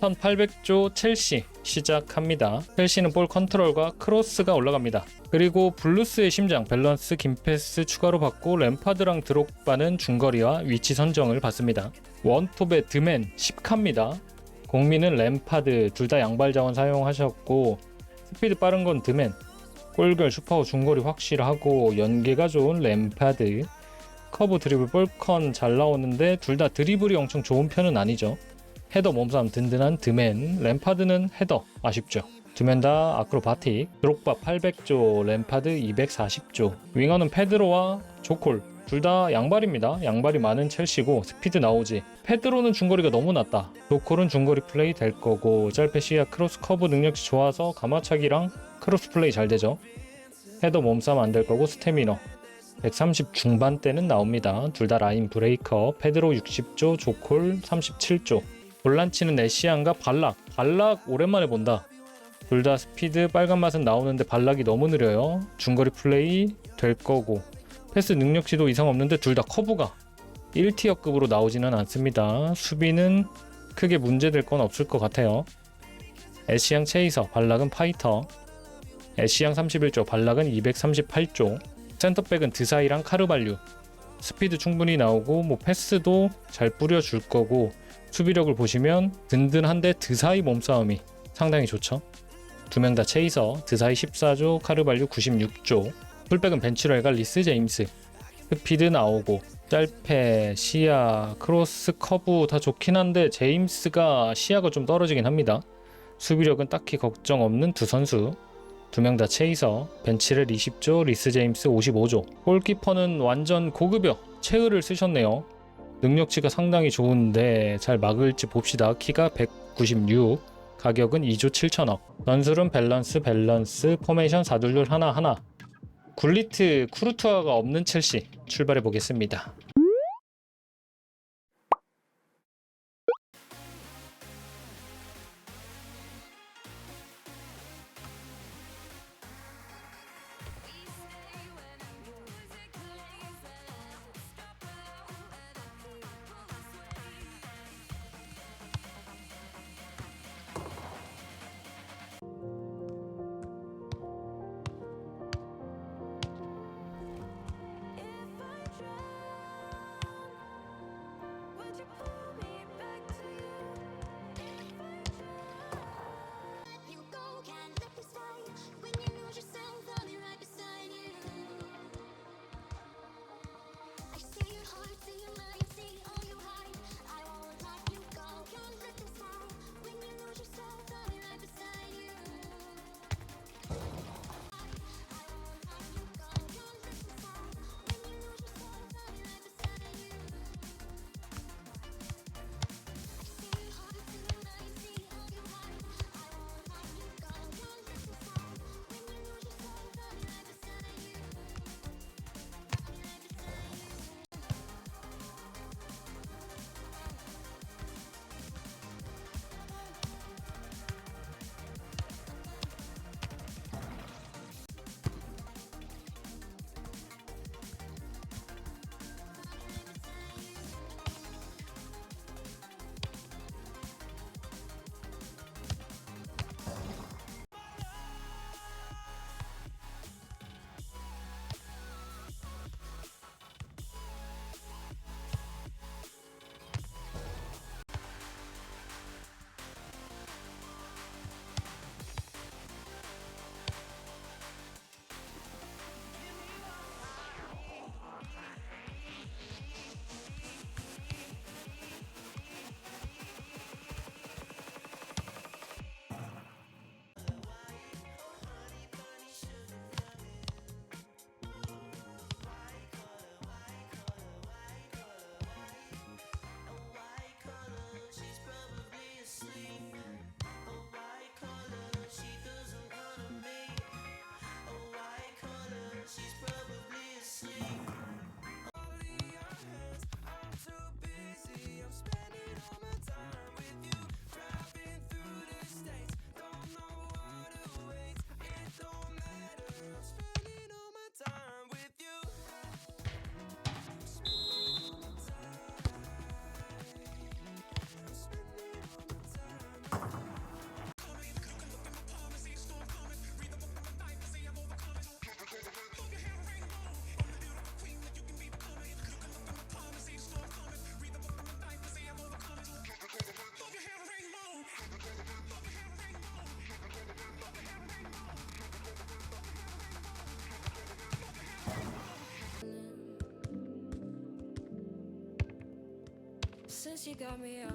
1800조 첼시 시작합니다. 첼시는 볼 컨트롤과 크로스가 올라갑니다. 그리고 블루스의 심장 밸런스 김패스 추가로 받고 램파드랑 드록바는 중거리와 위치 선정을 받습니다. 원톱의 드맨 10칸입니다. 공민은 램파드 둘 다 양발 자원 사용하셨고 스피드 빠른 건 드맨 골결 슈퍼 중거리 확실하고 연계가 좋은 램파드 커브 드리블 볼컨 잘 나오는데 둘 다 드리블이 엄청 좋은 편은 아니죠. 헤더 몸싸움 든든한 드맨, 램파드는 헤더 아쉽죠. 두면다 아크로바틱, 드록바 800조, 램파드 240조. 윙어는 페드로와 조콜 둘 다 양발입니다. 양발이 많은 첼시고 스피드 나오지. 페드로는 중거리가 너무 낮다. 조콜은 중거리 플레이 될 거고 짤페시아 크로스 커브 능력치 좋아서 가마차기랑 크로스 플레이 잘 되죠. 헤더 몸싸움 안 될 거고 스태미너 130 중반대는 나옵니다. 둘 다 라인 브레이커, 페드로 60조, 조콜 37조. 볼란치는 에시안과 발락. 발락 오랜만에 본다. 둘 다 스피드 빨간 맛은 나오는데 발락이 너무 느려요. 중거리 플레이 될 거고. 패스 능력치도 이상 없는데 둘 다 커브가 1티어급으로 나오지는 않습니다. 수비는 크게 문제될 건 없을 것 같아요. 에시앙 체이서, 발락은 파이터. 에시앙 31조, 발락은 238조. 센터백은 드사이랑 카르발류. 스피드 충분히 나오고 뭐 패스도 잘 뿌려줄 거고 수비력을 보시면 든든한데 드사이 몸싸움이 상당히 좋죠. 두 명 다 체이서, 드사이 14조, 카르발류 96조. 풀백은 벤치럴과 리스 제임스. 스피드 나오고 짤페, 시야, 크로스, 커브 다 좋긴 한데 제임스가 시야가 좀 떨어지긴 합니다. 수비력은 딱히 걱정 없는 두 선수. 두 명 다 체이서, 벤치를 20조, 리스 제임스 55조. 골키퍼는 완전 고급여, 체으를 쓰셨네요. 능력치가 상당히 좋은데 잘 막을지 봅시다. 키가 196, 가격은 2조 7천억. 전술은 밸런스, 밸런스, 포메이션 4둘둘 하나 하나. 굴리트, 쿠르투아가 없는 첼시 출발해 보겠습니다. Since you got me out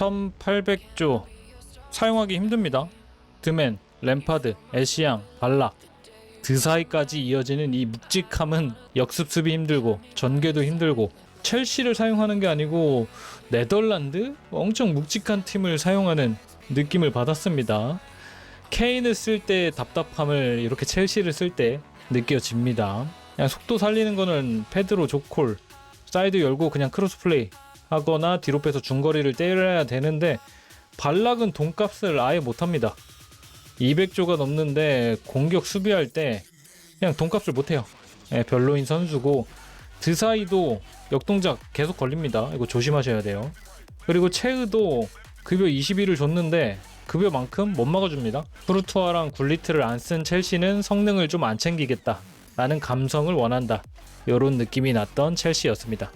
1800조 사용하기 힘듭니다. 드맨, 램파드, 애쉬양, 발락, 드사이까지 이어지는 이 묵직함은 역습습이 힘들고 전개도 힘들고 첼시를 사용하는 게 아니고 네덜란드 엄청 묵직한 팀을 사용하는 느낌을 받았습니다. 케인을 쓸 때 답답함을 이렇게 첼시를 쓸 때 느껴집니다. 그냥 속도 살리는 거는 페드로 조콜 사이드 열고 그냥 크로스 플레이 하거나 뒤로 빼서 중거리를 때려야 되는데 발락은 돈값을 아예 못합니다. 200조가 넘는데 공격 수비할 때 그냥 돈값을 못해요. 예, 별로인 선수고 드사이도 역동작 계속 걸립니다. 이거 조심하셔야 돼요. 그리고 체으도 급여 21을 줬는데 급여만큼 못 막아줍니다. 프루투아랑 굴리트를 안 쓴 첼시는 성능을 좀 안 챙기겠다. 라는 감성을 원한다. 이런 느낌이 났던 첼시였습니다.